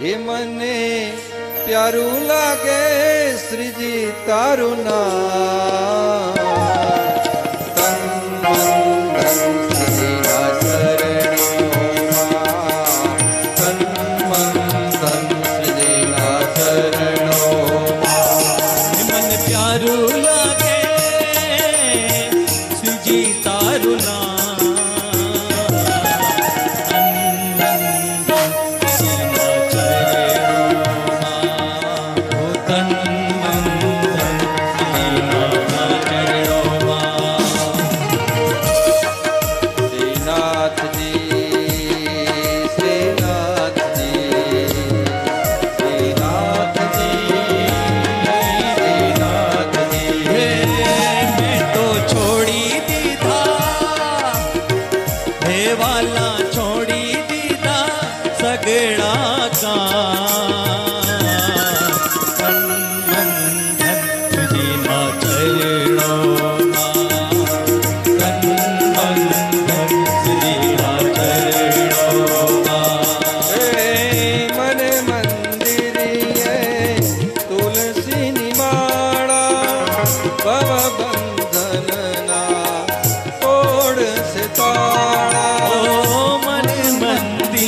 હે મને પ્યારું લાગે શ્રીજી તારું નામ.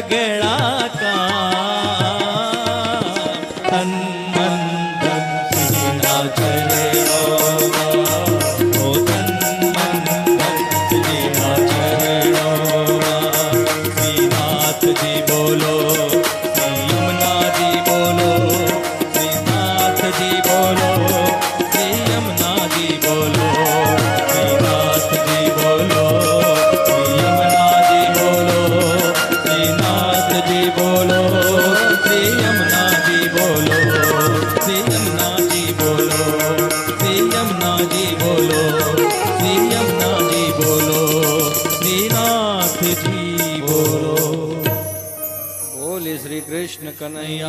ಗಳ ધૂનથી બોલો. બોલે શ્રી કૃષ્ણ કનૈયા